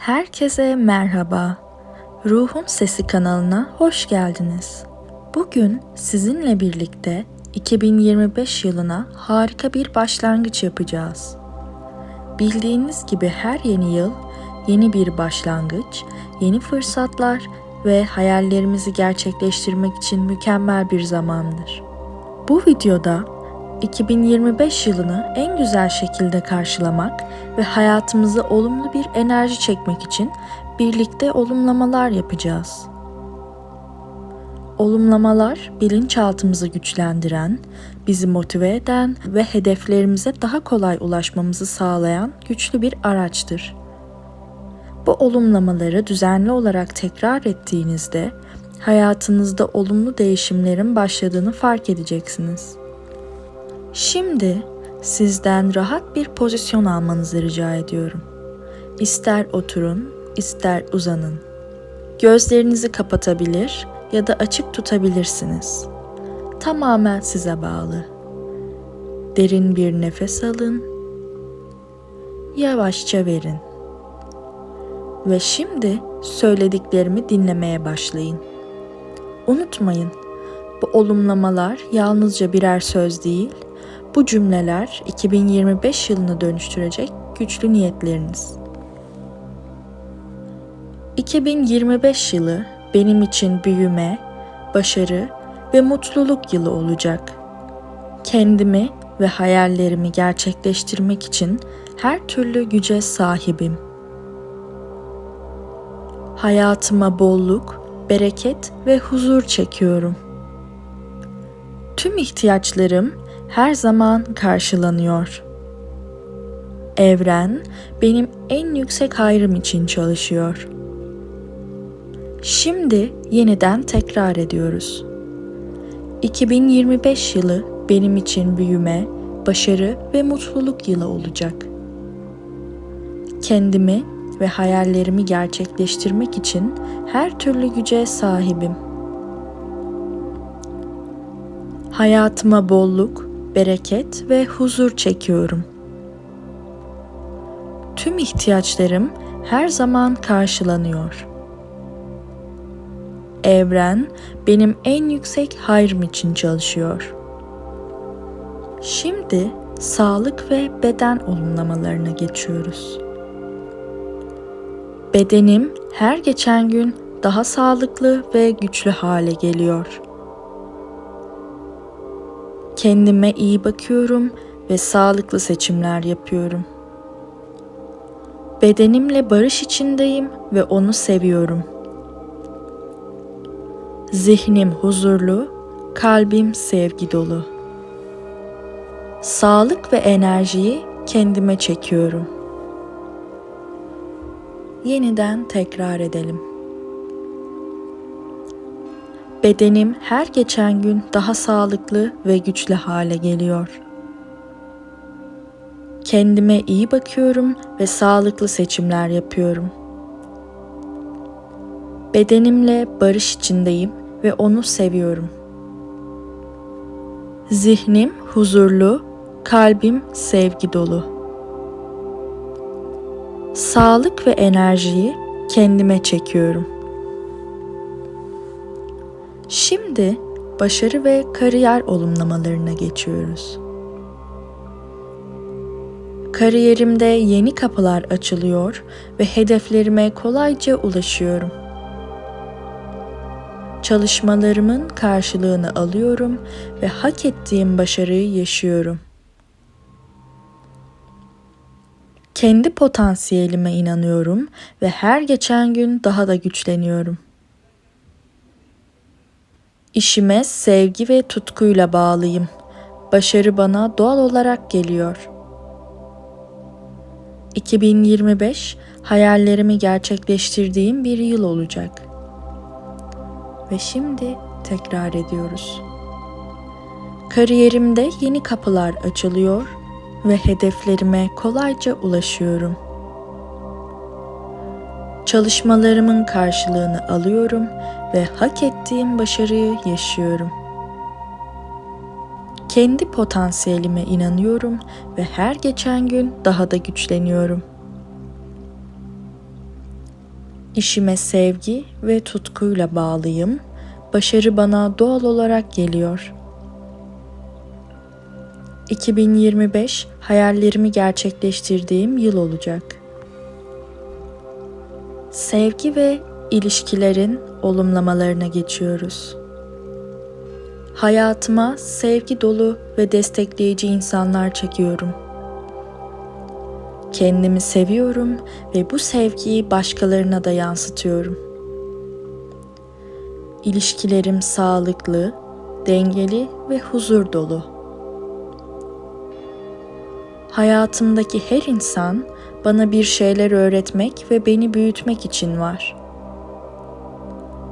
Herkese merhaba. Ruhun Sesi kanalına hoş geldiniz. Bugün sizinle birlikte 2025 yılına harika bir başlangıç yapacağız. Bildiğiniz gibi her yeni yıl yeni bir başlangıç, yeni fırsatlar ve hayallerimizi gerçekleştirmek için mükemmel bir zamandır. Bu videoda 2025 yılını en güzel şekilde karşılamak ve hayatımıza olumlu bir enerji çekmek için birlikte olumlamalar yapacağız. Olumlamalar bilinçaltımızı güçlendiren, bizi motive eden ve hedeflerimize daha kolay ulaşmamızı sağlayan güçlü bir araçtır. Bu olumlamaları düzenli olarak tekrar ettiğinizde hayatınızda olumlu değişimlerin başladığını fark edeceksiniz. Şimdi sizden rahat bir pozisyon almanızı rica ediyorum. İster oturun, ister uzanın. Gözlerinizi kapatabilir ya da açık tutabilirsiniz. Tamamen size bağlı. Derin bir nefes alın. Yavaşça verin. Ve şimdi söylediklerimi dinlemeye başlayın. Unutmayın, bu olumlamalar yalnızca birer söz değil, bu cümleler 2025 yılını dönüştürecek güçlü niyetleriniz. 2025 yılı benim için büyüme, başarı ve mutluluk yılı olacak. Kendimi ve hayallerimi gerçekleştirmek için her türlü güce sahibim. Hayatıma bolluk, bereket ve huzur çekiyorum. Tüm ihtiyaçlarım her zaman karşılanıyor. Evren benim en yüksek hayrım için çalışıyor. Şimdi yeniden tekrar ediyoruz. 2025 yılı benim için büyüme, başarı ve mutluluk yılı olacak. Kendimi ve hayallerimi gerçekleştirmek için her türlü güce sahibim. Hayatıma bolluk, bereket ve huzur çekiyorum. Tüm ihtiyaçlarım her zaman karşılanıyor. Evren benim en yüksek hayrım için çalışıyor. Şimdi sağlık ve beden olumlamalarına geçiyoruz. Bedenim her geçen gün daha sağlıklı ve güçlü hale geliyor. Kendime iyi bakıyorum ve sağlıklı seçimler yapıyorum. Bedenimle barış içindeyim ve onu seviyorum. Zihnim huzurlu, kalbim sevgi dolu. Sağlık ve enerjiyi kendime çekiyorum. Yeniden tekrar edelim. Bedenim her geçen gün daha sağlıklı ve güçlü hale geliyor. Kendime iyi bakıyorum ve sağlıklı seçimler yapıyorum. Bedenimle barış içindeyim ve onu seviyorum. Zihnim huzurlu, kalbim sevgi dolu. Sağlık ve enerjiyi kendime çekiyorum.'' Şimdi başarı ve kariyer olumlamalarına geçiyoruz. Kariyerimde yeni kapılar açılıyor ve hedeflerime kolayca ulaşıyorum. Çalışmalarımın karşılığını alıyorum ve hak ettiğim başarıyı yaşıyorum. Kendi potansiyelime inanıyorum ve her geçen gün daha da güçleniyorum. İşime sevgi ve tutkuyla bağlıyım. Başarı bana doğal olarak geliyor. 2025 hayallerimi gerçekleştirdiğim bir yıl olacak. Ve şimdi tekrar ediyoruz. Kariyerimde yeni kapılar açılıyor ve hedeflerime kolayca ulaşıyorum.'' Çalışmalarımın karşılığını alıyorum ve hak ettiğim başarıyı yaşıyorum. Kendi potansiyelime inanıyorum ve her geçen gün daha da güçleniyorum. İşime sevgi ve tutkuyla bağlıyım. Başarı bana doğal olarak geliyor. 2025 hayallerimi gerçekleştirdiğim yıl olacak. Sevgi ve ilişkilerin olumlamalarına geçiyoruz. Hayatıma sevgi dolu ve destekleyici insanlar çekiyorum. Kendimi seviyorum ve bu sevgiyi başkalarına da yansıtıyorum. İlişkilerim sağlıklı, dengeli ve huzur dolu. Hayatımdaki her insan bana bir şeyler öğretmek ve beni büyütmek için var.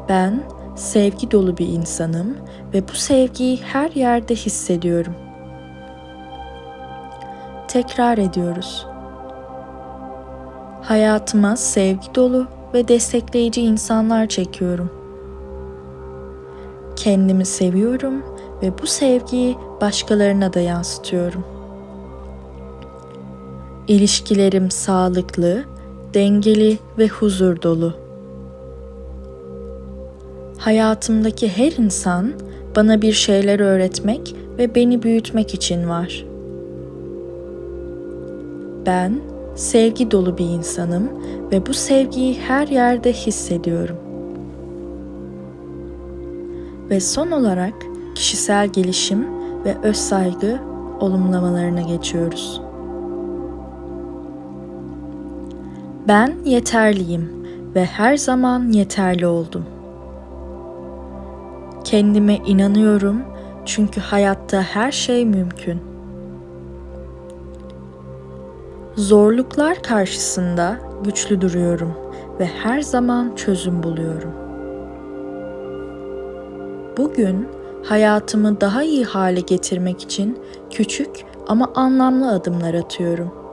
Ben sevgi dolu bir insanım ve bu sevgiyi her yerde hissediyorum. Tekrar ediyoruz. Hayatıma sevgi dolu ve destekleyici insanlar çekiyorum. Kendimi seviyorum ve bu sevgiyi başkalarına da yansıtıyorum. İlişkilerim sağlıklı, dengeli ve huzur dolu. Hayatımdaki her insan bana bir şeyler öğretmek ve beni büyütmek için var. Ben sevgi dolu bir insanım ve bu sevgiyi her yerde hissediyorum. Ve son olarak kişisel gelişim ve öz saygı olumlamalarına geçiyoruz. Ben yeterliyim ve her zaman yeterli oldum. Kendime inanıyorum çünkü hayatta her şey mümkün. Zorluklar karşısında güçlü duruyorum ve her zaman çözüm buluyorum. Bugün hayatımı daha iyi hale getirmek için küçük ama anlamlı adımlar atıyorum.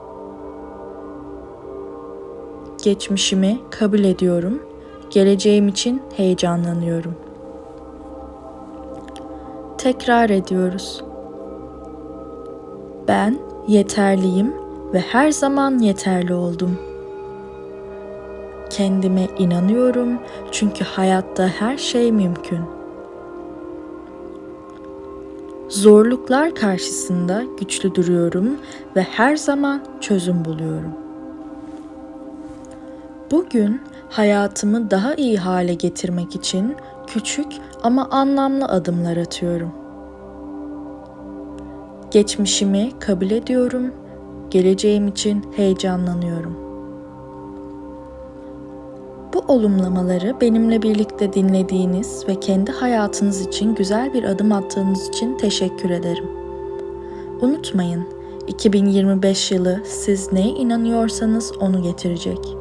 Geçmişimi kabul ediyorum. Geleceğim için heyecanlanıyorum. Tekrar ediyoruz. Ben yeterliyim ve her zaman yeterli oldum. Kendime inanıyorum çünkü hayatta her şey mümkün. Zorluklar karşısında güçlü duruyorum ve her zaman çözüm buluyorum. Bugün hayatımı daha iyi hale getirmek için küçük ama anlamlı adımlar atıyorum. Geçmişimi kabul ediyorum geleceğim için heyecanlanıyorum. Bu olumlamaları benimle birlikte dinlediğiniz ve kendi hayatınız için güzel bir adım attığınız için teşekkür ederim. Unutmayın, 2025 yılı siz neye inanıyorsanız onu getirecek.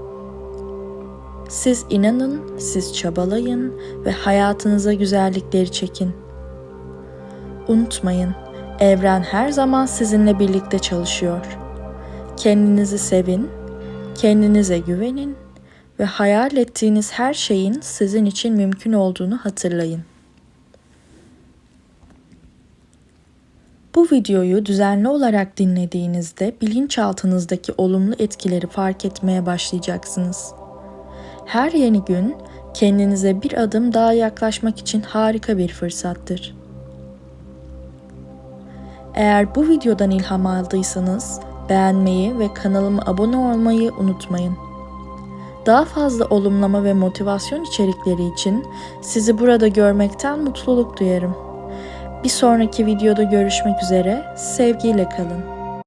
Siz inanın, siz çabalayın ve hayatınıza güzellikleri çekin. Unutmayın, evren her zaman sizinle birlikte çalışıyor.'' Kendinizi sevin, kendinize güvenin ve hayal ettiğiniz her şeyin sizin için mümkün olduğunu hatırlayın. Bu videoyu düzenli olarak dinlediğinizde bilinçaltınızdaki olumlu etkileri fark etmeye başlayacaksınız. Her yeni gün kendinize bir adım daha yaklaşmak için harika bir fırsattır. Eğer bu videodan ilham aldıysanız beğenmeyi ve kanalıma abone olmayı unutmayın. Daha fazla olumlama ve motivasyon içerikleri için sizi burada görmekten mutluluk duyarım. Bir sonraki videoda görüşmek üzere, sevgiyle kalın.